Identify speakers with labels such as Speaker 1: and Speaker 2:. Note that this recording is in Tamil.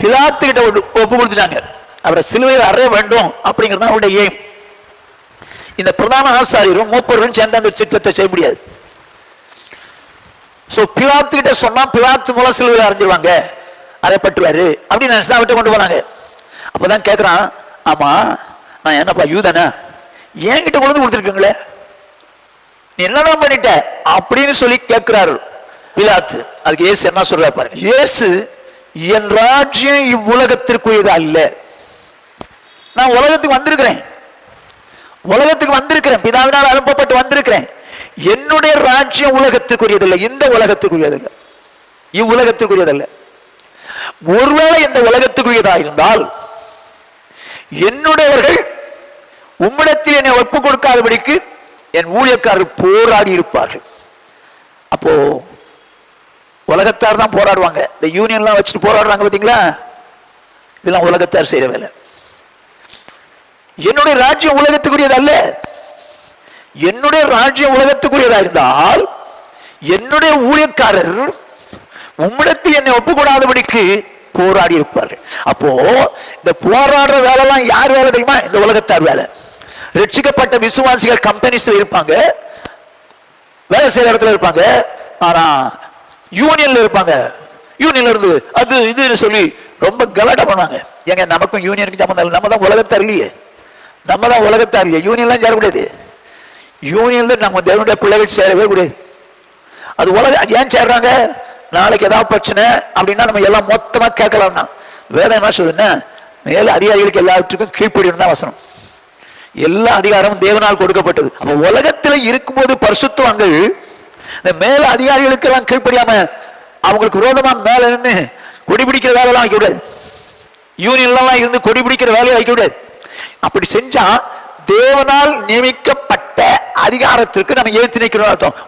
Speaker 1: பிலாத்துக்கிட்ட ஒப்பு ஒப்பு கொடுத்துட்டாங்க அவரை சிலுவையில் அறைய வேண்டும் அப்படிங்கிறது தான் அவருடைய ஏம் இந்த பிரதான ஆசாரியரும் மூப்பர்களும் சேர்ந்து அந்த திட்டத்தை செய்ய முடியாது. ஸோ பிலாத்து கிட்ட சொன்னால் பிலாத்து மூலம் சிலுவையில் அரைஞ்சிருவாங்க அறைப்பட்டுவாரு அப்படின்னு நினச்சா அவர்கிட்ட கொண்டு போனாங்க. அப்பதான் கேட்குறான் ஆமாம் நான் என்னப்பா யூதனா? என்கிட்ட கொண்டு கொடுத்துருக்கீங்களே? நீ என்னதான் பண்ணிட்ட? அப்படின்னு சொல்லி கேட்கிறாரு பிலாத்து. அதுக்கு ஏசு என்ன சொல்றாரு பாருங்க. ஏசு என் ராஜ்யம் இவ்வுலகத்திற்குரியது அல்ல. நான் உலகத்துக்கு வந்திருக்கிறேன். உலகத்துக்கு வந்திருக்கிறேன். பிதாவினால் அனுப்பப்பட்டு வந்திருக்கிறேன். என்னுடைய ராஜ்யம் உலகத்துக்குரியதில்லை இந்த உலகத்துக்குரியதில்லை இவ்வுலகத்துக்குரியதல்ல ஒருவேளை இந்த உலகத்துக்குரியதா இருந்தால் என்னுடையவர்கள் உம்மிடத்தில் என்னை ஒப்பு கொடுக்காதபடிக்கு என் ஊழியக்காரர் போராடி இருப்பார்கள். அப்போ உலகத்தார் தான் போராடுவாங்க. இந்த யூனியன்லாம் வச்சுட்டு போராடுறாங்க பார்த்தீங்களா? இதெல்லாம் உலகத்தார் செய்கிற வேலை. என்னுடைய ராஜ்யம் உலகத்துக்குரியது அல்ல. என்னுடைய ராஜ்யம் உலகத்துக்குரியதாக இருந்தால் என்னுடைய ஊழியக்காரர் உம்மிடத்தில் என்னை ஒப்புக்கூடாதபடிக்கு போராடி இருப்பார். அப்போ இந்த போராடுற வேலைலாம் யார் வேலை தெரியுமா? இந்த உலகத்தார் வேலை. ரட்சிக்கப்பட்ட விசுவாசிகள் கம்பெனிஸ்ல இருப்பாங்க. வேலை செய்யற இடத்துல இருப்பாங்க. ஆனா யூனியன்ல இருப்பாங்க. யூனியன்ல இருந்து அது இதுன்னு சொல்லி ரொம்ப கலாட்டா பண்ணாங்க ஏங்க நமக்கும் யூனியனுக்கும் சம்மந்தம் இல்லை. நம்ம தான் உலகத்தை இல்லையே நம்ம தான் உலகத்தை இல்லையே யூனியன்லாம் சேரக்கூடாது. யூனியன்ல நம்ம தேவனுடைய பிள்ளைகள் சேரவே கூடாது. அது உலக ஏன் சேர்றாங்க? நாளைக்கு ஏதாவது பிரச்சனை அப்படின்னா நம்ம எல்லாம் மொத்தமா கேட்கலாம் தான். வேதம் என்ன சொல்லுன்னா மேல அதிகாரிகளுக்கு எல்லாவற்றுக்கும் கீழ்ப்படியும் தான் வசனம். எல்லா அதிகாரமும் தேவனால் கொடுக்கப்பட்டது. அப்ப உலகத்துல இருக்கும்போது பரிசுத்துவங்கள் இந்த மேல அதிகாரிகளுக்கு எல்லாம் கீழ்ப்படியாம அவங்களுக்கு விரோதமா மேல நின்று கொடிபிடிக்கிற வேலையெல்லாம் வைக்க கூடாது யூனியன்லாம் இருந்து கொடிபிடிக்கிற வேலையை வைக்க கூடாது அப்படி செஞ்சா தேவனால் நியமிக்கப்பட்ட அதிகாரத்திற்கு நம்ம எழுத்து நிற்கிறோம் அர்த்தம்.